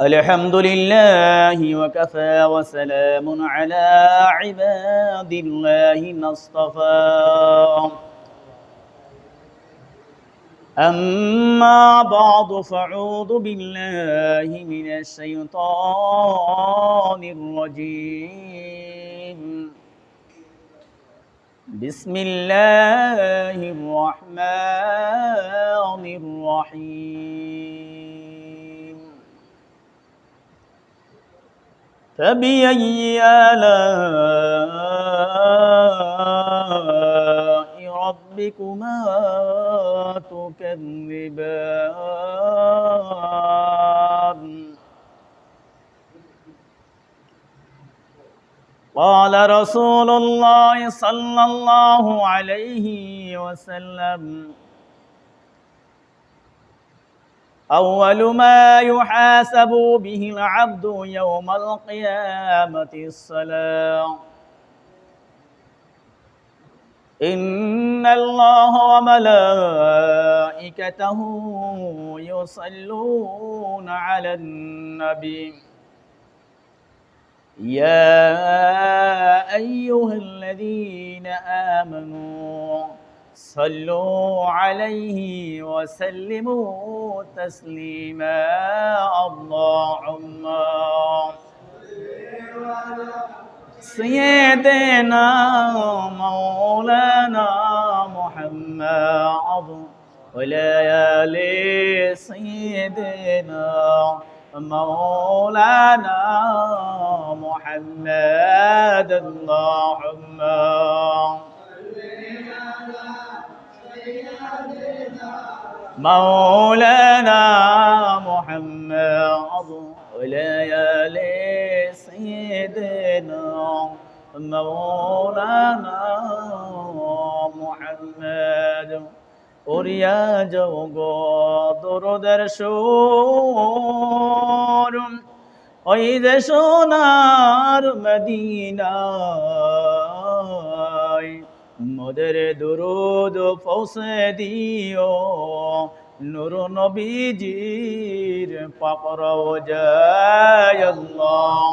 الحمد لله وكفى وسلام على عباد الله اصطفى. أما بعد فأعوذ بالله من الشيطان الرجيم. بسم الله الرحمن الرحيم. فبأي آلاء ربكما تكذبان؟ قال رسول الله صلى الله عليه وسلم أول ما يحاسب به العبد يوم القيامة الصلاة. إن الله وملائكته يصلون على النبي. يا أيها الذين آمنوا صلوا عليه وسلموا تسليما. اللهم سيدنا مولانا محمد وليال سيدنا مولانا محمد اللهم مولانا محمد وليال سيدنا مولانا محمد ওরিয়া যোগ দরদের সুর ওই যে সোনার মদিনায় মোদের দুরুদ পৌঁছে দিও নুর নবীজির পাকর জয় আল্লাহ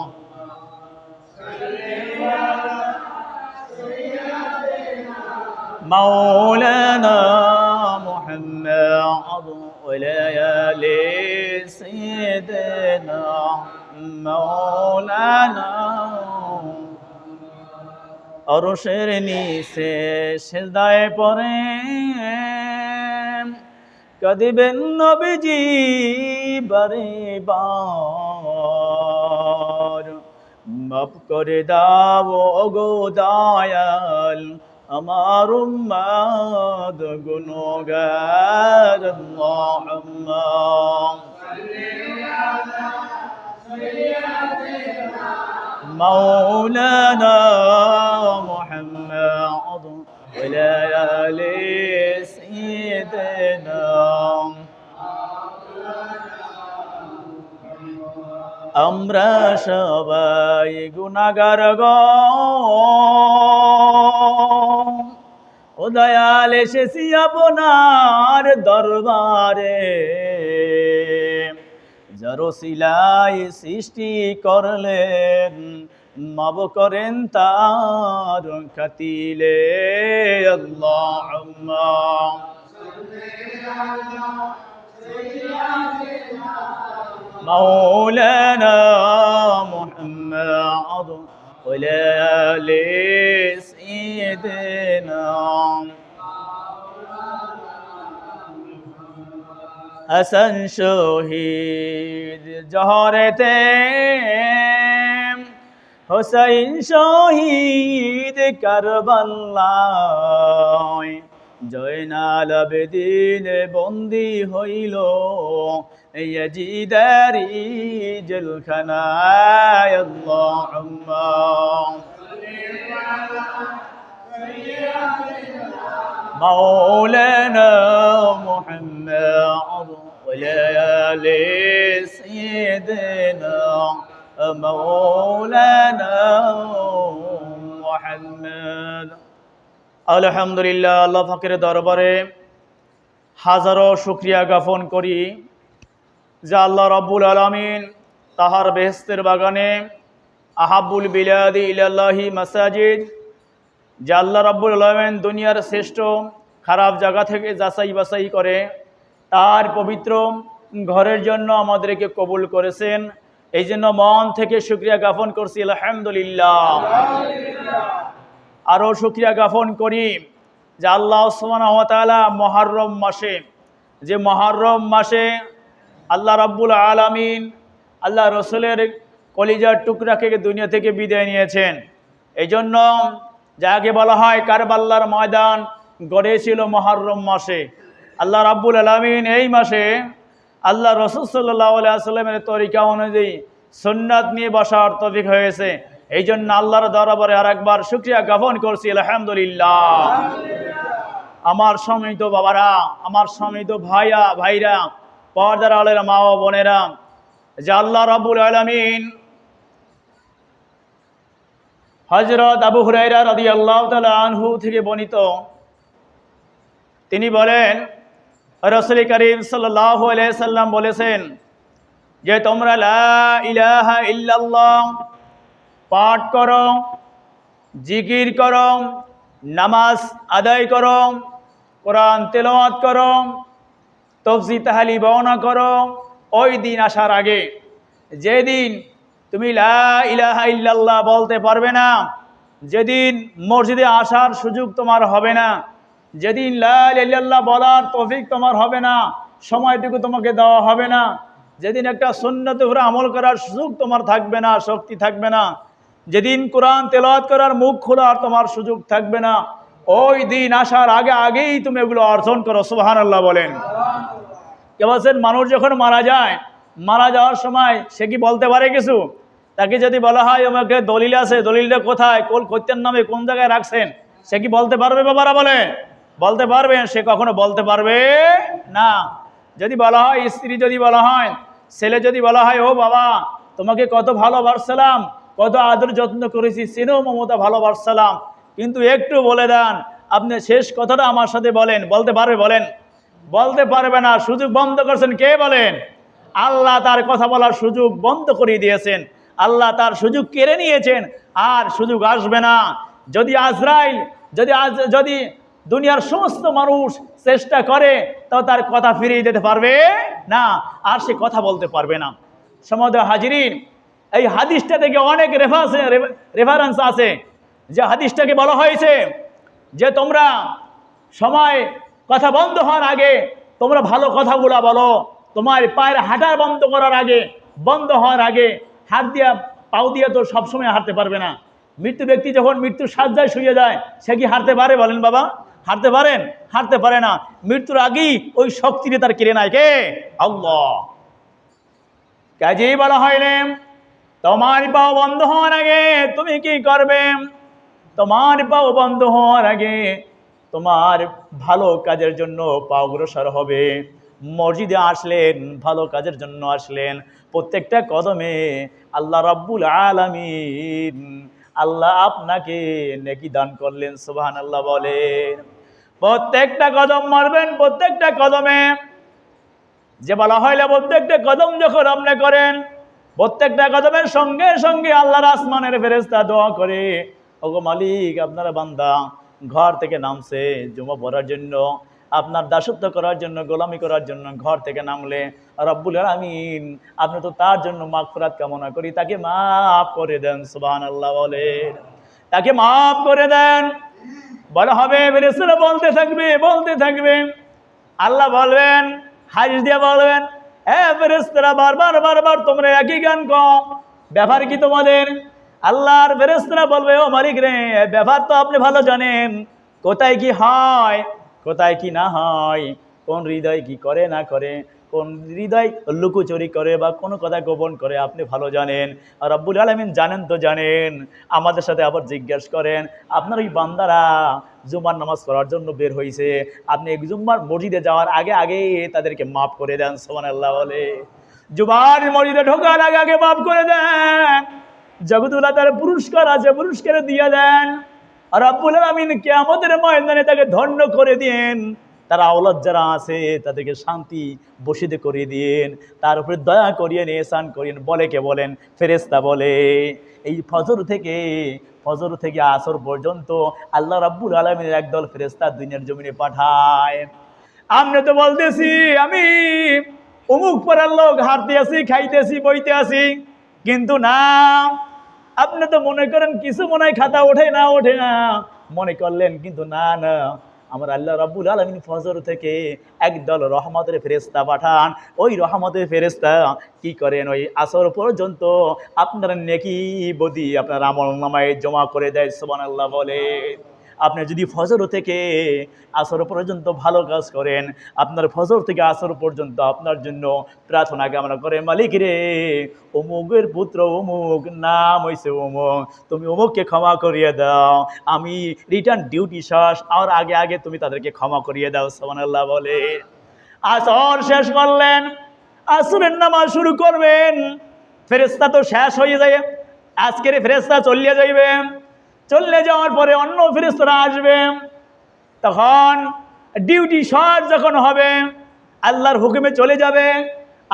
مولانا محمد وليال سيدنا মৌলানা। অরসের নিচে সেদায় পরে কদিবেন নবীজি বারে বার। মাপ করে দাও গো দয়াল, আমার উম্মাদ গুনগার আল্লাহ مولانا محمد ولا آل سيدنا আমরা সবাই গুণাগার গো ও দয়াল এসেছি আপনার দরবারে যারো সিলাই সৃষ্টি করলেন মাব করেন তার খাতিলে আল্লাহ مولانا محمد ولا آل হাসান শহীদ জহরেতে হোসাইন শহীদ কারবাল্লায় জয়নাল আবেদিন বন্দি হইল ইয়াজিদারি জেলখানায় আল্লাহুম্মা مولانا محمد وليال سيدنا مولانا محمد আলহামদুলিল্লাহ আল্লাহ ফাকির দরবারে হাজারো শুক্রিয়া জ্ঞাপন করি যে আল্লাহ রব্বুল আলমিন তাহার বেহেস্তের বাগানে আহাবুল বিলাদি ইলাল্লাহি মাসাজিদ যে আল্লাহ রব্বুল আলমিন দুনিয়ার শ্রেষ্ঠ খারাপ জায়গা থেকে যাচাই বাছাই করে তার পবিত্র ঘরের জন্য আমাদেরকে কবুল করেছেন। এই জন্য মন থেকে শুক্রিয়া জ্ঞাপন করছি আলহামদুলিল্লাহ। আরও শুক্রিয়া জ্ঞাপন করি যে আল্লাহ ওসমানতালা মহারম মাসে যে মহারম মাসে আল্লাহ রাব্বুল আলামিন আল্লাহ রসুলের কলিজার টুকরাকে দুনিয়া থেকে বিদায় নিয়েছেন। এই জন্য যাকে বলা হয় কারবাল্লার ময়দান গড়েছিল মহারম মাসে। আল্লাহ রাব্বুল আলামিন এই মাসে আল্লাহ রসুল সাল্লাহ আলাইসাল্লামের তরিকা অনুযায়ী সুন্নাত নিয়ে বসার তফিক হয়েছে। এই জন্য আল্লাহর দরবারে আর একবার শুক্রিয়া জ্ঞাপন করছি, আলহামদুলিল্লাহ। আমার সমিত বাবারা, আমার সমিত ভাইয়া, ভাইরা, পর্দার আলের, মা ও বোনেরা, যে আল্লাহ রাবুল আলমিন হজরত আবু হুরাইরা রদি আল্লাহ তালা থেকে বর্ণিত। তিনি বলেন রসুল করিম সাল্লাম বলেছেন যে তোমরা ইলাহা পাঠ করো, জিকির করো, নামাজ আদায় করো, কোরআন তেলাওয়াত করো তফজি তাহালি বর্ণনা করো ওই দিন আসার আগে। যেদিন তুমি লা ইলাহা ইল্লাল্লাহ বলতে পারবে না, যেদিন মসজিদে আসার সুযোগ তোমার হবে না। যেদিন লা ইলাহা বলার তৌফিক তোমার হবে না, সময়টুকু তোমাকে দেওয়া হবে না। যেদিন একটা সুন্নতে উপরে আমল করার সুযোগ তোমার থাকবে না, শক্তি থাকবে না। যেদিন কোরআন তেলাওয়াত করার মুখ খোলার তোমার সুযোগ থাকবে না, ওই দিন আসার আগে আগেই তুমি এগুলো অর্জন করো সুবাহান আল্লাহ বলেন। কে বলছেন, মানুষ যখন মারা যায়, মারা যাওয়ার সময় সে কি বলতে পারে কিছু? তাকে যদি বলা হয়, আমাকে দলিল আছে, দলিলটা কোথায় কোন কৈত্যের নামে কোন জায়গায় রাখছেন, সে কি বলতে পারবে বাবারা বলে বলতে পারবেন সে কখনো বলতে পারবে না। যদি বলা হয়, স্ত্রী যদি বলা হয়, ছেলে যদি বলা হয়, ও বাবা, তোমাকে কত ভালোবাসলাম, কত আদর যত্ন করেছি সিনেও মমতা, ভালোবাসলাম। কিন্তু একটু বলে দেন, আপনি শেষ কথাটা আমার সাথে বলেন। বলতে পারবে? বলেন। বলতে পারবে না। সুযোগ বন্ধ করছেন কে বলেন? আল্লাহ তার কথা বলার সুযোগ বন্ধ করিয়ে দিয়েছেন। আল্লাহ তার সুযোগ কেড়ে নিয়েছেন। আর সুযোগ আসবে না। যদি আজরাইল, যদি যদি দুনিয়ার সমস্ত মানুষ চেষ্টা করে, তো তার কথা ফিরিয়ে দিতে পারবে না, আর সে কথা বলতে পারবে না। সমাদ হাজিরিন, এই হাদিসটা থেকে অনেক রেফারেন্স রেফারেন্স আছে। যে হাদিসটাকে বলা হয়েছে যে তোমরা সময়, কথা বন্ধ হওয়ার আগে তোমরা ভালো কথাগুলো বলো। তোমার পায়ের হাঁটার বন্ধ করার আগে, বন্ধ হওয়ার আগে হাত দিয়া, পাও দিয়ে তো সবসময় হাঁটতে পারবে না। মৃত্যু ব্যক্তি যখন মৃত্যুর সাজ্জায় শুয়ে যায়, সে কি হাঁটতে পারে বলেন বাবা? হাঁটতে পারেন হাঁটতে পারে না। মৃত্যুর আগেই ওই শক্তিতে তার কিনে নেয় কে? কাজেই বলা হয়নি তোমার পাও বন্ধ হওয়ার আগে তুমি কি করবে? তোমার পাও বন্ধ হওয়ার আগে তোমার ভালো কাজের জন্য পা অগ্রসর হবে। মসজিদে আসলেন, ভালো কাজের জন্য আসলেন। প্রত্যেকটা কদমে আল্লাহ রাব্বুল আলামিন আল্লাহ আপনাকে নেকি দান করলেন সুবহান আল্লাহ বলেন। প্রত্যেকটা কদম মারবেন, প্রত্যেকটা কদমে যে বলা হইলে প্রত্যেকটা কদম যখন আপনি করেন, প্রত্যেকটা কদমের সঙ্গে সঙ্গে আল্লাহর আসমানের ফেরেস্তা দোয়া করে, ওগো মালিক, আপনারা বান্দা ঘর থেকে নামছে, জমা পড়ার জন্য আপনার দাসত্ব করার জন্য, গোলামি করার জন্য ঘর থেকে নামলে, রব্বুল আমিন আপনি তো তার জন্য মাগফিরাত কামনা করি, তাকে মাফ করে দেন। সুবহান আল্লাহ বলেন। তাকে মাফ করে দেন। বলা হবে বলতে থাকবে বলতে থাকবে। আল্লাহ বলবেন হাজির দিয়ে বলবেন হ্যাঁ বারবার তোমরা একই গান তোমাদের? আল্লাহর বলবে, ও মালিক রে, ব্যাপার তো আপনি ভালো জানেন। কোথায় কি হয়? কোথায় কি না হয়? কোন হৃদয় কি করে না করে? কোন হৃদয় লুকোচুরি করে বা কোনো কথা গোপন করে? আপনি ভালো জানেন। আর আব্বুল আলমিন জানেন তো জানেন। আমাদের সাথে আবার জিজ্ঞেস করেন, আপনার ওই বান্দারা জুম্মার নামাজ পড়ার জন্য বের হয়েছে আপনি এই জুম্মার মসজিদে যাওয়ার আগে আগে তাদেরকে মাফ করে দেন সোমান আল্লাহ বলে। জুমার মসজিদে ঢোকার আগে আগে মাফ করে দেন। জগতুল্লাহ তার পুরস্কার আছে, পুরস্কার দিয়ে দেন। আর আব্বুল আলমিন কে আমাদের ময়দানে তাকে ধন্য করে দিন তারা আওলাদ যারা আছে, তাদেরকে শান্তি বসিতে করিয়ে দিন তার উপরে দয়া করিয়েন এসান করিয়েন বলে কে বলেন? ফেরেস্তা বলে। এই ফজর থেকে ফজর থেকে আসর পর্যন্ত আল্লাহ রাব্বুল আলমিনের একদল ফেরেস্তা দুনিয়ার জমিনে পাঠায়। আমরা তো বলতেছি, আমি অমুক পাড়ার লোক, হাঁটতে আসি খাইতেছি বইতে আসি। কিন্তু না আপনি তো মনে করেন কিছু মনে হয় খাতা ওঠে না ওঠে না। মনে করলেন কিন্তু না না। আমার আল্লাহ রাব্বুল আলমিন ফজর থেকে একদল রহমতের ফেরেস্তা পাঠান। ওই রহমতের ফেরেস্তা কি করেন? ওই আসর পর্যন্ত আপনার নেকি বদি আপনার আমল নামায় জমা করে দেয় সোমান আল্লাহ বলে। আপনি যদি ফজর থেকে আসর পর্যন্ত ভালো কাজ করেন, আপনার ফজর থেকে আসর পর্যন্ত আপনার জন্য প্রার্থনা কামনা করে, মালিক রে, অমুকের পুত্র, অমুক নাম হয়েছে অমুক, তুমি অমুককে ক্ষমা করিয়ে দাও। আমি রিটার্ন ডিউটি শেষ, আর আগে আগে তুমি তাদেরকে ক্ষমা করিয়ে দাও সোমানাল্লাহ বলে। আসর শেষ করলেন, আসরের নামাজ শুরু করবেন ফেরেস্তা তো শেষ হয়ে যায় আজকের ফেরেস্তা চলিয়ে যাইবে। চলে যাওয়ার পরে অন্য ফেরেস্তরা আসবে। তখন ডিউটি শর্ট যখন হবে, আল্লাহর হুকুমে চলে যাবে।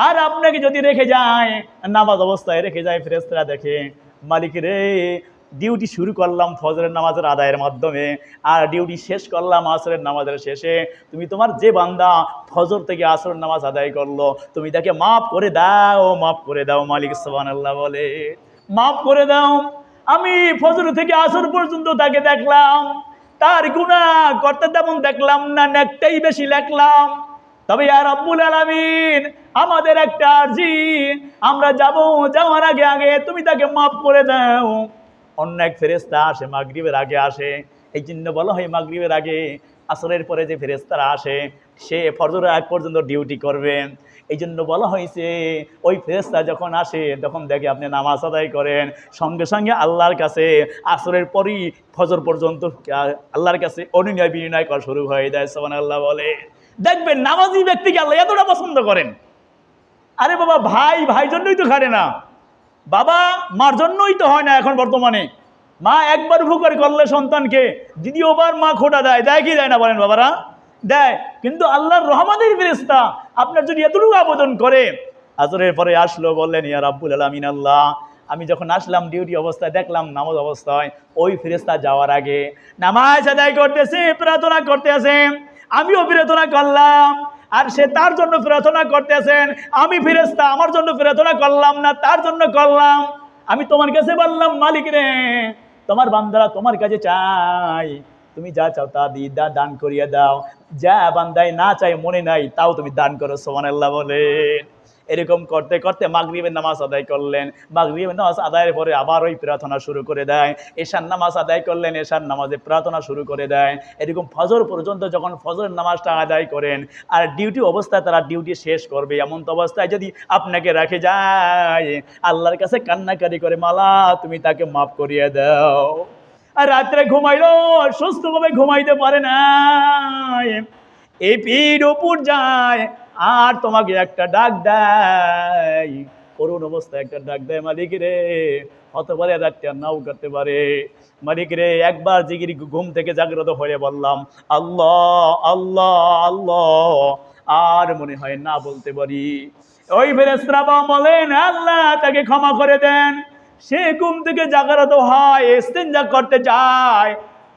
আর আপনাকে যদি রেখে যায়, নামাজ অবস্থায় রেখে যায় ফেরেস্তরা দেখে, মালিক রে ডিউটি শুরু করলাম ফজরের নামাজের আদায়ের মাধ্যমে, আর ডিউটি শেষ করলাম আসরের নামাজের শেষে। তুমি তোমার যে বান্দা ফজর থেকে আসরের নামাজ আদায় করল, তুমি তাকে মাফ করে দাও, মাফ করে দাও মালিক সোহান আল্লাহ বলে। মাফ করে দাও। আমি ফজর থেকে আসর পর্যন্ত তাকে দেখলাম। তার গুণা করতে তেমন দেখলাম না, নেকটাই বেশি লেখলাম। তবে আর আব্বুল আলমিন, আমাদের একটা আর্জি। আমরা যাব, যাওয়ার আগে আগে তুমি তাকে মাফ করে দাও। অন্য এক ফেরেস্তা আসে, মাগরিবের আগে আসে। এই জন্য বলা হয় মাগরিবের আগে, আসরের পরে যে ফেরেস্তারা আসে, সে ফজরের আগ পর্যন্ত ডিউটি করবে। এই জন্য বলা হয়েছে, ওই ফেরেস্তা যখন আসে, তখন দেখে আপনি নামাজ আদায় করেন। সঙ্গে সঙ্গে আল্লাহর কাছে আসরের পরই ফজর পর্যন্ত আল্লাহর কাছে অনুনয় বিনয় করা শুরু হয়ে যায় সোমান আল্লাহ বলে। দেখবেন নামাজি ব্যক্তিকে আল্লাহ এতটা পছন্দ করেন। আরে বাবা, ভাই ভাই জন্যই তো খারে না। বাবা, মার জন্যই তো হয় না এখন বর্তমানে। মা একবার ভুকর করলে সন্তানকে, দ্বিতীয়বার মা খোটা দেয় দেয় কি দেয় না বলেন বাবারা? দেয়। কিন্তু আল্লাহর রহমানের ফেরেস্তা আপনার যদি এতটুকু আবেদন করে। আসরের পরে আসলো, বললেন, ইয়া রাব্বুল আলামিন, আল্লাহ, আমি যখন আসলাম ডিউটি অবস্থায়, দেখলাম নামাজ অবস্থায় ওই ফেরেস্তা যাওয়ার আগে নামাজ আদায় করতেছে, প্রার্থনা করতে আছে আমিও প্রার্থনা করলাম, আর সে তার জন্য প্রার্থনা করতেছেন। আমি ফেরেস্তা আমার জন্য প্রার্থনা করলাম না, তার জন্য করলাম। আমি তোমার কাছে বললাম, মালিক রে, তোমার বান্দারা তোমার কাছে চাই তুমি যা চাও তা দি দা দান করিয়ে দাও। যা বান্দায় না চাই, মনে নাই, তাও তুমি দান করো সোমান আল্লাহ বলেন। এরকম করতে করতে মাগরিবের নামাজ আদায় করলেন। মাগরিবের নামাজ আদায়ের পরে আবার ওই প্রার্থনা শুরু করে দেয়। এশার নামাজ আদায় করলেন, এশার নামাজে প্রার্থনা শুরু করে দেয়। এরকম ফজর পর্যন্ত যখন ফজরের নামাজটা আদায় করেন, আর ডিউটি অবস্থায় তারা ডিউটি শেষ করবে, এমন তো অবস্থায় যদি আপনাকে রাখে যায়, আল্লাহর কাছে কান্নাকারি করে, মালা, তুমি তাকে মাফ করিয়ে দাও। আর রাত্রে ঘুমাইলো, আর সুস্থভাবে ঘুমাইতে পারে না এই পিঠ উপর যায়, আর তোমাকে একটা ডাক দেয়। করুণ অবস্থায় একটা ডাক দেয়, মালিক রে হতে পারে রাতটা নাও করতে পারে। মালিক রে, একবার জিগির ঘুম থেকে জাগ্রত হয়ে বললাম, আল্লাহ আল্লাহ আল্লাহ, আর মনে হয় না বলতে পারি। ওই ফেরেস্ত্রাবা বলেন, আল্লাহ, তাকে ক্ষমা করে দেন। সে ঘুম থেকে জাগ্রত হয় ইস্তেঞ্জা করতে চায়।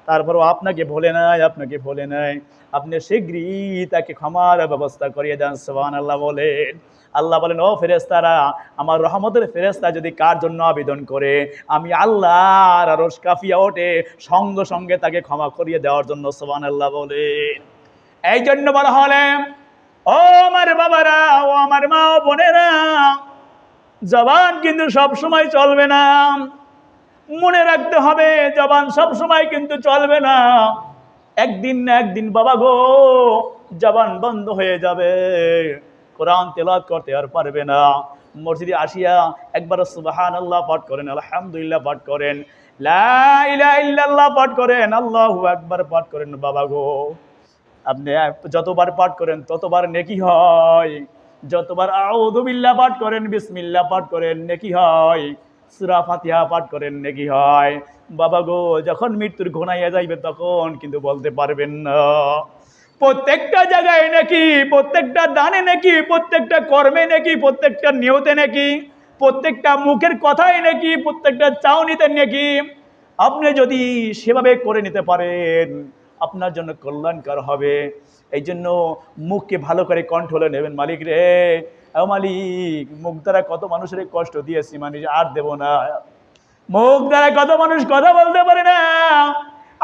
তারপরও আপনাকে ভোলে নাই, আপনাকে ভোলে নাই। আপনি শীঘ্রই তাকে ক্ষমার ব্যবস্থা করিয়ে দেন সোহান আল্লাহ বলেন। আল্লাহ বলেন, ও ফেরেস্তারা আমার রহমতের ফেরেস্তা যদি কার জন্য আবেদন করে, আমি আল্লাহর আরস কাফিয়া ওঠে সঙ্গে সঙ্গে তাকে ক্ষমা করিয়ে দেওয়ার জন্য সোহান আল্লাহ বলেন। এই জন্য বলা হলে, ও আমার বাবারা, ও আমার মা বোনেরা জবান কিন্তু সব সময় চলবে না। মনে রাখতে হবে, জবান সব সময় কিন্তু চলবে না। একদিন না একদিন, বাবা গো, জবান বন্ধ হয়ে যাবে। কোরআন তেলাত করতে আর পারবে না। মসজিদে আসিয়া একবার সুবাহান আল্লাহ পাঠ করেন, আলহামদুলিল্লাহ পাঠ করেন। লা ইলাহা ইল্লাল্লাহ পাঠ করেন, আল্লাহ একবার পাঠ করেন, বাবা গো। আপনি যতবার পাঠ করেন, ততবার নেকি হয়। যতবার আউদুবিল্লাহ পাঠ করেন, বিসমিল্লাহ পাঠ করেন, নেকি হয়। সুরা ফাতিহা পাঠ করেন, নেকি হয়। বাবা গো, যখন মৃত্যুর ঘনাইয়া যাইবে তখন কিন্তু বলতে পারবেন না। প্রত্যেকটা জায়গায় নাকি, প্রত্যেকটা দানে নাকি, প্রত্যেকটা কর্মে নাকি, প্রত্যেকটা নিয়তে নাকি, প্রত্যেকটা মুখের কথাই নাকি, প্রত্যেকটা চাউনিতে নাকি। আপনি যদি সেভাবে করে নিতে পারেন আপনার জন্য কল্যাণকর হবে। এই জন্য মুখকে ভালো করে কন্ট্রোলে নেবেন মালিক রে। ও মালিক, মুখ দ্বারা কত মানুষের কষ্ট দিয়েছি মানে আর দেব না। মুখ দ্বারা কত মানুষ কথা বলতে পারে না।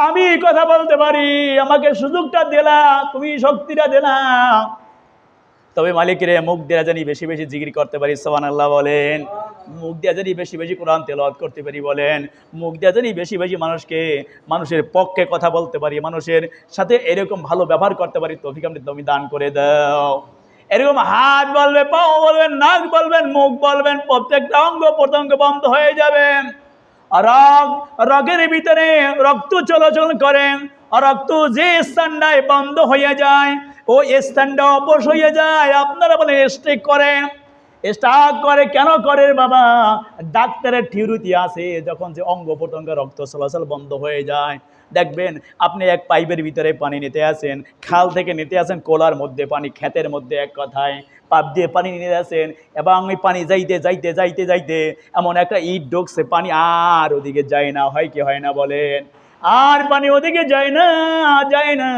আমি কথা বলতে পারি, আমাকে সুযোগটা দিলা তুমি শক্তিটা দিলা তবে মালিকের মুখ দেওয়া জানি বেশি বেশি জিগির করতে পারি সোহান আল্লাহ বলেন। মুখ দেওয়া যদি বেশি বেশি কোরআন তেলাওয়াত করতে পারি বলেন, মুখ দেওয়া যদি বেশি বেশি মানুষকে, মানুষের পক্ষে কথা বলতে পারি, মানুষের সাথে এরকম ভালো ব্যবহার করতে পারি, তফিক আপনি তুমি দান করে দাও। এরকম হাত বলবে, পাও বলবেন, নাক বলবেন, মুখ বলবেন, প্রত্যেকটা অঙ্গ প্রত্যঙ্গ বন্ধ হয়ে যাবে। রগ, রগের ভিতরে রক্ত চলাচল করে রক্ত যে স্থানটায় বন্ধ হয়ে যায় ও স্থানটা অবশ হয়ে যায়। আপনারা বলে স্টেক করেন। স্টাক করে কেন করে বাবা? ডাক্তারের থিওরিতে আছে, যখন যে অঙ্গ প্রত্যঙ্গ রক্ত চলাচল বন্ধ হয়ে যায়। দেখবেন, আপনি এক পাইপের ভিতরে পানি নিতে আসেন, খাল থেকে নিতে আসেন, কোলার মধ্যে পানি, ক্ষেতের মধ্যে এক কথায়। পাপ দিয়ে পানি নিতে আসেন, এবং ওই পানি যাইতে যাইতে যাইতে যাইতে এমন একটা ইট ঢুকছে, পানি আর ওদিকে যায় না। হয় কি হয় না বলেন? আর পানি ওদিকে যায় না যায় না।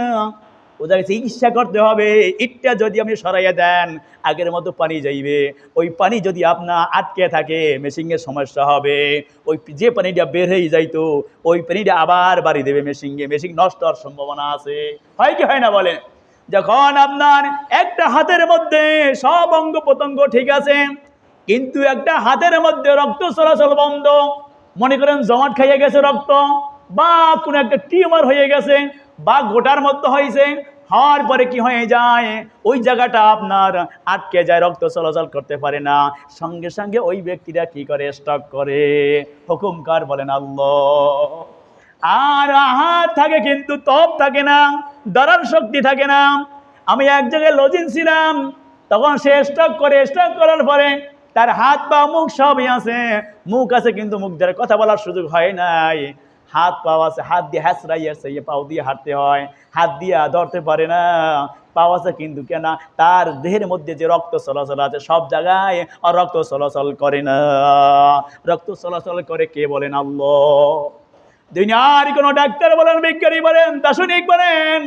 ওদের চিকিৎসা করতে হবে। ইটটা যদি আপনি সরাইয়া দেন, আগের মতো পানি যাইবে। ওই পানি যদি আপনার আটকে থাকে মেশিনের সমস্যা হবে। ওই যে পানিটা বের হয়ে যাইতো, ওই পানিটা আবার বাড়ি দেবে মেশিনকে মেশিন নষ্ট হওয়ার সম্ভাবনা আছে। হয় কি হয় না বলেন? যখন আপনার একটা হাতের মধ্যে সব অঙ্গ প্রত্যঙ্গ ঠিক আছে, কিন্তু একটা হাতের মধ্যে রক্ত চলাচল বন্ধ, মনে করেন জমাট খাইয়ে গেছে রক্ত, বা কোনো একটা টিউমার হয়ে গেছে বা গোটার মধ্যে হয়েছে, হওয়ার পরে কি হয়ে যায়? ওই জায়গাটা আপনার আটকে যায়, রক্ত চলাচল করতে পারে না। সঙ্গে সঙ্গে ওই ব্যক্তিরা কি করে? স্টক করে। হুকুমকার বলেন, আল্লাহ, আর হাত থাকে কিন্তু, তপ থাকে না দরার শক্তি থাকে না। আমি এক জায়গায় লজিন ছিলাম, তখন সে স্টক করে, স্টক করার পরে তার হাত পা, মুখ সবই আছে। মুখ আছে কিন্তু মুখ দ্বারা কথা বলার সুযোগ হয় নাই। হাত পাও আছে, হাত দিয়ে হ্যাঁচড়াই আছে ইয়ে পাও দিয়ে হাঁটতে হয়। হাত দিয়ে ধরতে পারে না, পাও আছে কিন্তু কেনা। তার দেহের মধ্যে যে রক্ত চলাচল আছে, সব জায়গায় আর রক্ত চলাচল করে না। রক্ত চলাচল করে কে বলেন আল্লাহ? দুনিয়ার কোনো ডাক্তার বলেন, বিজ্ঞানী বলেন, দার্শনিক বলেন,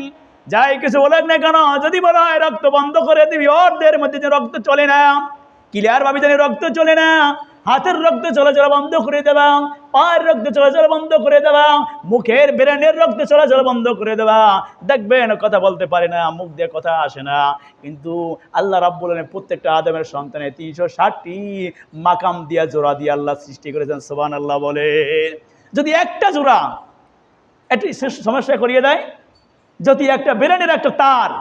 যাই কিছু বলেন না কেন, যদি বলা হয় রক্ত বন্ধ করে দিবি ওর দেহের মধ্যে যে রক্ত চলে না ক্লিয়ার ভাবে জানি রক্ত চলে না, হাতের রক্ত চলাচল বন্ধ করে দেবা। পায়ের রক্ত চলাচল বন্ধ করে দেওয়া, মুখের ব্রেনের রক্ত চলাচল বন্ধ করে দেওয়া। দেখবেন, কথা বলতে পারে না, মুখ দিয়ে কথা আসে না। কিন্তু আল্লাহ রাব্বুল প্রত্যেকটা আদমের সন্তানে তিনশো ষাটটি মাকাম দিয়া জোড়া দিয়ে আল্লাহ সৃষ্টি করেছেন সোবান আল্লাহ বলে। যদি একটা জোড়া একটি সমস্যা করিয়ে দেয়, যদি একটা ব্রেনের একটা তার,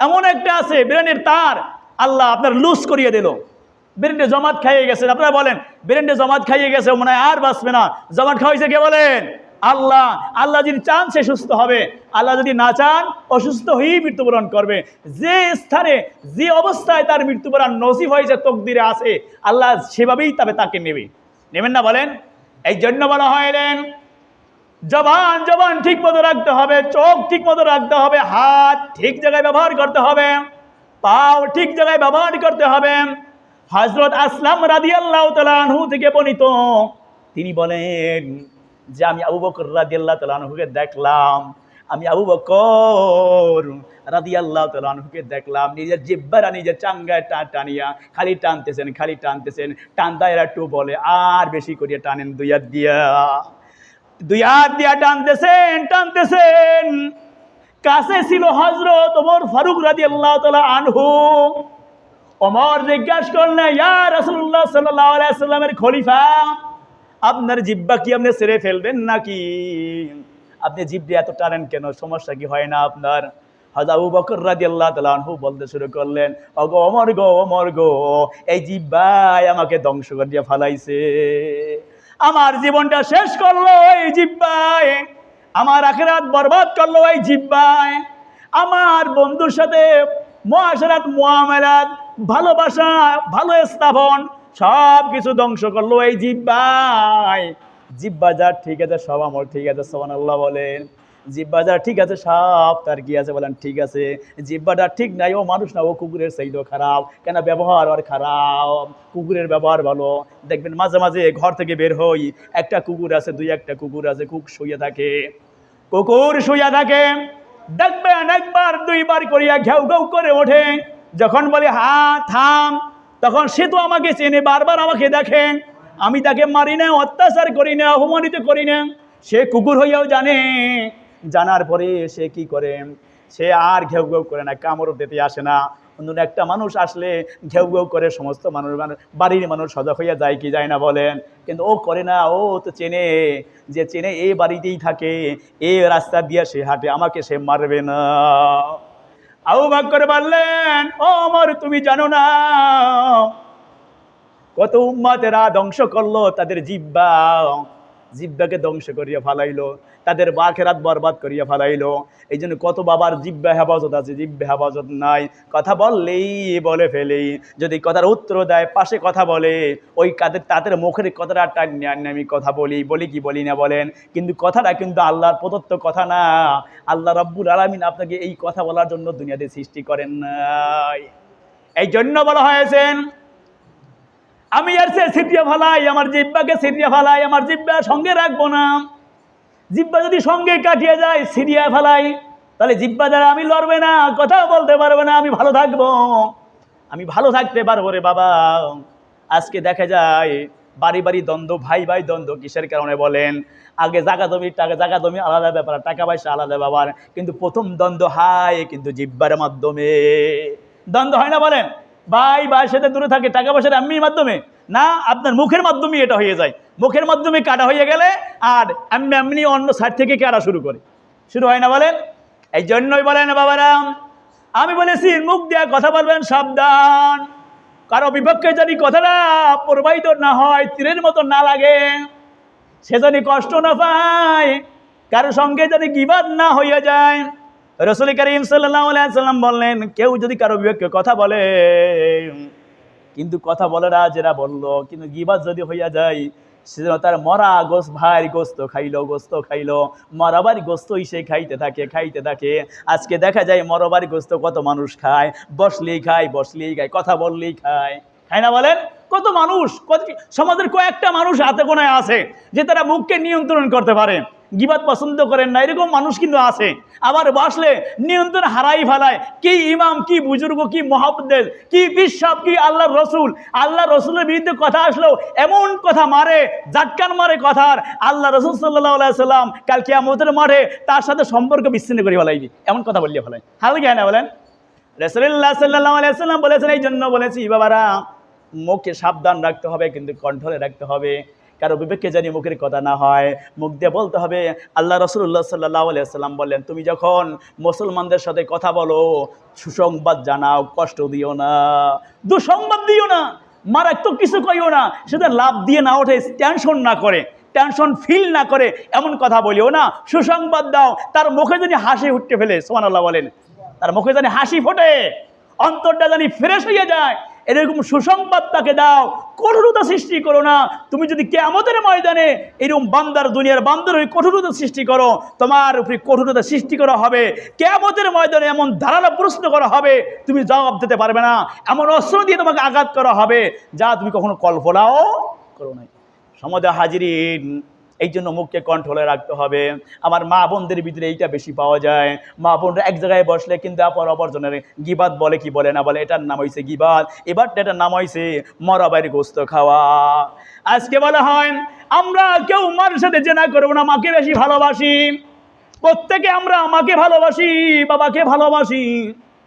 এমন একটা আছে, ব্রেনের তার আল্লাহ আপনার লুজ করিয়ে দিল। ব্রেন্ডে জমাত খাইয়ে গেছে। আপনারা বলেন ব্রেন্ডে জমাত খাইয়ে গেছে, মনে হয় আর বাঁচবে না। জমাত খাওয়াইছে কে বলেন? আল্লাহ। আল্লাহ যদি চান, সে সুস্থ হবে। আল্লাহ যদি না চান, অসুস্থ হয়েই মৃত্যুবরণ করবে। যে স্থানে, যে অবস্থায় তার মৃত্যুবরণ নসিব হয়েছে, তকদিরে আছে, আল্লাহ সেভাবেই তবে তাকে নেবে। নেবেন না বলেন? এই জন্য বলা হয়লেন জবান জবান ঠিক মতো রাখতে হবে, চোখ ঠিক মতো রাখতে হবে, হাত ঠিক জায়গায় ব্যবহার করতে হবে, পাও ঠিক জায়গায় ব্যবহার করতে হবে। হজরত আসলাম রাদি আল্লাহ থেকে বর্ণিত। তিনি বলেন যে, আমি আবু বকর রাদি আল্লাহ তালুকে দেখলাম। আমি আবু বকর রাদি আল্লাহ তালুকে দেখলাম। নিজের জিব্বারা, নিজের চাঙ্গায় টান টানিয়া খালি টানতেছেন খালি টানতেছেন। টান দায়রা টু বলে, আর বেশি করিয়া টানেন দুই দিয়া। দুই হাত দিয়া টানতেছেন টানতেছেন। কাছে ছিল হজরত ওমর ফারুক রাদি আল্লাহ তালা আনহু। ওমর জিজ্ঞাসা করলেন ইয়া রাসূলুল্লাহ সাল্লাল্লাহু আলাইহি সাল্লামের খলিফা, আপনার জিব্বা কি আপনি ছেড়ে ফেলবেন নাকি? আপনি জিব্বে এত টানেন কেন? সমস্যা কি হয় না আপনার? হাজা আবু বকর রাদিয়াল্লাহু তাআলা আনহু বলতে শুরু করলেন, ওগো ওমর গো ওমর গো, এই জিব্বাই আমাকে ধ্বংস করে দিয়ে ফালাইছে। আমার জীবনটা শেষ করল এই জিব্বাই আমার আখেরাত বরবাদ করল এই জিব্বায় আমার বন্ধুর সাথে মহাসারাত মোয়ামেলাত ভালোবাসা, ভালো স্থাপন সব কিছু ধ্বংস করল এই জিব্বাই জিব্বা যা ঠিক আছে, সব আমার ঠিক আছে সোমান আল্লাহ বলেন জিব্বাটা ঠিক আছে, সব তার কি আছে বলেন? ঠিক আছে। জিব্বাটা ঠিক নাই, ও মানুষ না, ও কুকুরের সেইল খারাপ। কেন ব্যবহার আর খারাপ? কুকুরের ব্যবহার ভালো। দেখবেন মাঝে মাঝে ঘর থেকে বের হই, একটা কুকুর আছে, দুই একটা কুকুর আছে কুক শুয়ে থাকে। কুকুর শুয়ে থাকে। দেখবেন একবার, দুইবার করিয়া ঘেউ ঘেউ করে ওঠে। যখন বলে, হা, থাম। তখন সে তো আমাকে চেনে, বারবার আমাকে দেখেন। আমি তাকে মারি না, অত্যাচার করি না, অপমানিত করি না। সে কুকুর হইয়াও জানে। জানার পরে সে কি করে? সে আর ঘেউ ঘেউ করে না, কামড় দিতে আসে না। অন্য একটা মানুষ আসলে ঘেউ ঘেউ করে, সমস্ত মানুষ বাড়ির মানুষ সজাগ হইয়া যায় কি যায় না বলেন। কিন্তু ও করে না, ও তো চেনে যে, চেনে এই বাড়িতেই থাকে, এ রাস্তা দিয়ে সে হাঁটে, আমাকে সে মারবে না। আউ ভাগ করে বললেন, ও অমর তুমি জানো না, কত উম্মাতেরা ধ্বংস করল তাদের জিব্বা। জিব্বাকে ধ্বংস করিয়া ফালাইলো। তাদের বাখেরাত বরবাদ করিয়া ফালাইলো। এই জন্য কত বাবার জিব্বা হেফাজত আছে জিব্বা হেফাজত নাই। কথা বললেই বলে ফেলেই যদি কথার উত্তর দেয়, পাশে কথা বলে। ওই কাদের তাদের মুখের কথাটা টান আমি কথা বলি। বলি কি, বলি না বলেন। কিন্তু কথাটা কিন্তু আল্লাহর প্রদত্ত কথা না। আল্লাহ রব্বুল আলমিন আপনাকে এই কথা বলার জন্য দুনিয়াতে সৃষ্টি করেন নাই। এই জন্য বলা হয়েছেন, আমি আর সে সিটিয়া ফালাই, আমার জিব্বাকে সিটিয়া ফালাই, আমার জিব্বা সঙ্গে রাখব না। জিব্বা যদি সঙ্গে কাটিয়ে যায় সিরিয়া ফেলাই, তাহলে জিব্বা দ্বারা আমি লড়বে না, কথাও বলতে পারবে না, আমি ভালো থাকব। আমি ভালো থাকতে পারব রে বাবা। আজকে দেখা যায়, বাড়ি বাড়ি দ্বন্দ্ব, ভাই ভাই দ্বন্দ্ব কিসের কারণে বলেন? আগে জাগা জমি টাকা, জাগা জমি আলাদা ব্যাপার, টাকা পয়সা আলাদা ব্যাপার। কিন্তু প্রথম দ্বন্দ্ব হয় কিন্তু জিব্বার মাধ্যমে। দ্বন্দ্ব হয় না বলেন? ভাই, ভাইয়ের সাথে দূরে থাকে, টাকা পয়সার এমনির মাধ্যমে। না, আপনার মুখের মাধ্যমে এটা হয়ে যায়। মুখের মাধ্যমে কাটা হয়ে গেলে আর এমনি এমনি অন্য সাইড থেকে কাটা শুরু করে। শুরু হয় না বলেন? এই জন্যই বলেন বাবারাম আমি বলেছি, মুখ দিয়ে কথা বলবেন, সাবধান। কারও বিপক্ষে যদি কথাটা প্রবাহিত না হয়, তীরের মতো না লাগে, সে যদি কষ্ট না পায়, কারও সঙ্গে যদি গিবাদ না হইয়া যায় রসুল করিম সাল্লাম বললেন, কেউ যদি কারও বিপক্ষে কথা বলে, কিন্তু কথা বলে না, যেটা বলল, কিন্তু গিবাদ যদি হইয়া যায় সেজন্য তার মরা গোস ভাইয়ের গোস্ত খাইলো গোস্ত খাইলো, মরাবার গোস্তই সে খাইতে থাকে খাইতে থাকে। আজকে দেখা যায় মরবার গোস্ত কত মানুষ খায়, বসলেই খায় বসলেই খায়, কথা বললেই খায়। খায় না বলেন? কত মানুষ, কত সমাজের কয়েকটা মানুষ হাতে কোনায় আছে, যে তারা মুখকে নিয়ন্ত্রণ করতে পারে। গিবাদ পছন্দ করেন না, এরকম মানুষ কিন্তু আছে। আবার বসলে নিয়ন্ত্রণ হারাই ফেলায়, কি ইমাম, কি বুজুর্গ, কি মহাবদেল কি বিশ্বাস, কি আল্লাহ রসুল। আল্লাহ রসুলের বিরুদ্ধে কথা আসলো এমন কথা মারে জাটকান মারে কথার আল্লাহ রসুল সাল্লাহ সাল্লাম কাল কেয়ামতের মাঠে তার সাথে সম্পর্ক বিচ্ছিন্ন করে ফেলাইবি। এমন কথা বললে ফেলাই হাল জ্ঞান বলেন? রসুল্লাহ সাল্লাহ আলাইসাল্লাম বলেছেন এই জন্য বলেছি, বাবারা মুখকে সাবধান রাখতে হবে, কিন্তু কণ্ঠলে রাখতে হবে। কারও বিবেককে জানি মুখের কথা না হয়। মুখ দিয়ে বলতে হবে, আল্লাহ রসুল্লাহ সাল্লাহ আলিয়াল্লাম বললেন, তুমি যখন মুসলমানদের সাথে কথা বলো, সুসংবাদ জানাও, কষ্ট দিও না, দুঃসংবাদ দিও না, মারাত্মক কিছু কইও না সেটা লাভ দিয়ে না ওঠে, টেনশন না করে, টেনশন ফিল না করে, এমন কথা বলিও না, সুসংবাদ দাও, তার মুখে যদি হাসি উঠতে ফেলে। সোমান আল্লাহ বলেন। তার মুখে জানি হাসি ফোটে, অন্তরটা জানি ফ্রেশ হয়ে যায়। এরকম সুসংবাদ তাকে দাও। কঠোরতা সৃষ্টি করো না। তুমি যদি কেমতের ময়দানে এরকম বান্দার, দুনিয়ার বান্দার ওই কঠোরতা সৃষ্টি করো, তোমার উপরে কঠোরতা সৃষ্টি করা হবে। কেমতের ময়দানে এমন ধারালো প্রশ্ন করা হবে, তুমি জবাব দিতে পারবে না। এমন অস্ত্র দিয়ে তোমাকে আঘাত করা হবে, যা তুমি কখনো কল্পনাও করো নাই। সমাজে হাজিরিন। এই জন্য মুখকে কন্ট্রোলে রাখতে হবে। আমার মা বোনদের ভিতরে এইটা বেশি পাওয়া যায়। মা বোনরা এক জায়গায় বসলে কিন্তু অপর অপরজনের গিবাদ বলে কি বলে না বলে, এটার নাম হয়েছে গিবাদ। এবার এটার নাম হয়েছে মরাবাইর গোস্ত খাওয়া। আজকে বলা হয়, আমরা কেউ মার সাথে জেনা করব না, মাকে বেশি ভালোবাসি। প্রত্যেকে আমরা আমাকে ভালোবাসি, বাবাকে ভালোবাসি।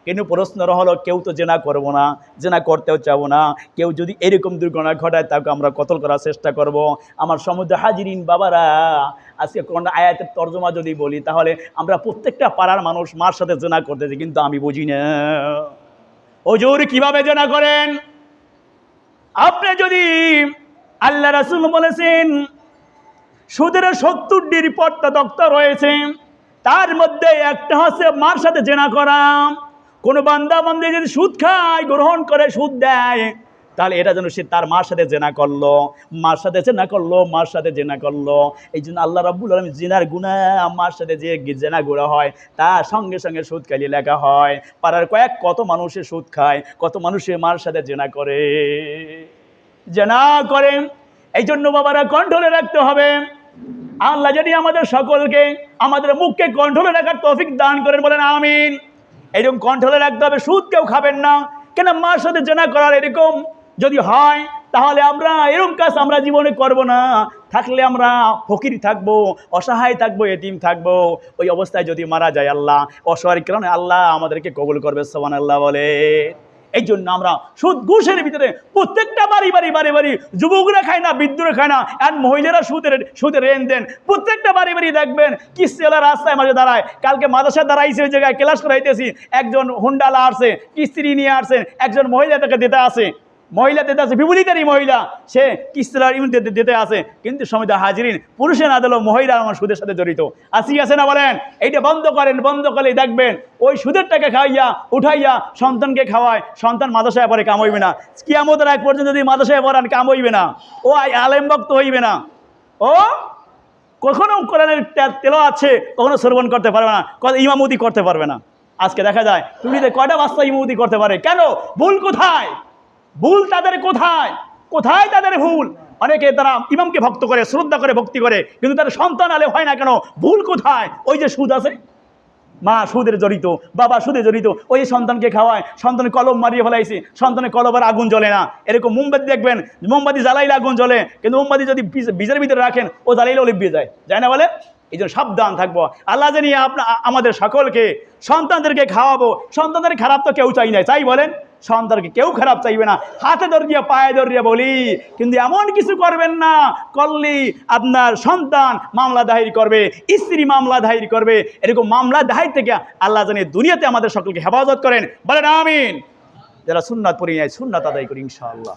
কিন্তু প্রশ্ন হলো কেউ তো জেনা করব না, জেনা করতেও চাবো না। কেউ যদি এরকম দুর্ঘটনা ঘটায়, তাকে আমরা কতল করার চেষ্টা করব? আমার সমুদ্র হাজিরিন বাবারা, আজকে কোন আয়াতের তর্জমা যদি বলি, তাহলে আমরা প্রত্যেকটা পাড়ার মানুষ মার সাথে জেনা করতেছি, কিন্তু আমি বুঝি না। ওজোর কীভাবে জেনা করেন? আপনি যদি আল্লাহ রাসুল বলেছেন, সুদের সত্তরটি রিপোর্টটা দক্ত রয়েছে, তার মধ্যে একটা হচ্ছে মার সাথে জেনা করা। কোনো বান্দা বান্দি যদি সুদ খায়, গ্রহণ করে, সুদ দেয়, তাহলে এটা যেন সে তার মার সাথে জেনা করল, মার সাথে জেনা করল, মার সাথে জেনা করল। এই জন্য আল্লাহ রাব্বুল আলম জিনার গুণা মার সাথে যে জেনা গুণা হয়, তার সঙ্গে সঙ্গে সুদ খালি লেখা হয়। পাড়ার কয়েক কত মানুষে সুদ খায়, কত মানুষে মার সাথে জেনা করে। জেনা করেন এই জন্য বাবারা কন্ট্রোলে রাখতে হবে। আল্লাহ যদি আমাদের সকলকে, আমাদের মুখকে কন্ট্রোলে রাখার তৌফিক দান করেন, বলেন আমিন। এরকম কন্ট্রোলে রাখতে হবে, সুদ কেউ খাবেন না। কেন মার সাথে জেনা করার এরকম যদি হয়, তাহলে আমরা এরকম কাজ আমরা জীবনে করব না। থাকলে আমরা ফকির থাকব, অসহায় থাকব এটিম থাকব। ওই অবস্থায় যদি মারা যায় আল্লাহ, অসহায় কারণে আল্লাহ আমাদেরকে কবুল করবে সোমান আল্লাহ বলে। এই জন্য আমরা সুদ ঘুষের ভিতরে প্রত্যেকটা বাড়ি বাড়ি বাড়ি বাড়ি যুবকরা খায় না বিদ্যুৎ খায় না আর মহিলারা সুদের সুদের রেন দেন প্রত্যেকটা বাড়ি বাড়ি দেখবেন কি সেলার রাস্তায় মাঝে দাঁড়ায়। কালকে মাদ্রাসা দাঁড়াইছে ওই জায়গায় ক্লাস করাইতেছি, একজন হুন্ডালা আসছে কিস্ত্রি নিয়ে আসছেন একজন মহিলা তাকে দিতে আসে। মহিলা দিতে আছে বিপরীতেরই মহিলা। সে কিস্তিলার ইউনিট দিতে- আছে। কিন্তু সমিত হাজিরিন, পুরুষের না দিলেও মহিলা আমার সুদের সাথে জড়িত। আসি আছে না বলেন? এইটা বন্ধ করেন, বন্ধ করলে দেখবেন, ওই সুদের টাকা খাইয়া, উঠাইয়া সন্তানকে খাওয়ায়, সন্তান মাদ্রাসায় পরে কাম হইবে না। কিয়ামতের এক পর্যন্ত যদি মাদ্রাসায় পড়ান কাম হইবে না। ও আলেম ভক্ত হইবে না। ও? কখনো কোরআনের তেল আছে, কখনো শ্রবণ করতে পারবে না ইমামতি করতে পারবে না। আজকে দেখা যায়, তুমি কয়টা বাচ্চা ইমামতি করতে পারে? কেন? ভুল কোথায়? ভুল তাদের কোথায়? কোথায় তাদের ভুল? অনেকে তারা ইমামকে ভক্ত করে, শ্রদ্ধা করে, ভক্তি করে, কিন্তু তার সন্তান আলে হয় না কেন? ভুল কোথায়? ওই যে সুদ আছে। মা সুদের জড়িত, বাবা সুদে জড়িত, ওই সন্তানকে খাওয়ায়, সন্তানের কলম মারিয়ে ফেলাইছে, সন্তানের কলমের আগুন জ্বলে না। এরকম মোমবাতি দেখবেন, মোমবাতি জ্বালাইলে আগুন জ্বলে, কিন্তু মোমবাতি যদি বীজ- বীজের ভিতরে রাখেন, ও জ্বালাইলেও লিপিয়ে যায়। যায় না বলে? এই জন্য সাবধান থাকব। আল্লাহ জানি আপনা আমাদের সকলকে, সন্তানদেরকে খাওয়াবো। সন্তানদের খারাপ তো কেউ চাই না। চাই বলেন, সন্তানকে কেউ খারাপ চাইবে না। হাতে দরিয়া পায়ে দরিয়া বলি, কিন্তু এমন কিছু করবেন না, করলি আপনার সন্তান মামলা দাহির করবে, স্ত্রী মামলা দাহির করবে। এরকম মামলা দাহির থেকে আল্লাহ জানি দুনিয়াতে আমাদের সকলকে হেফাজত করেন। বলেন, আমিন। যারা সুন্নাত পড়ি নাই সুন্নাত আদায় করি ইনশাআল্লাহ।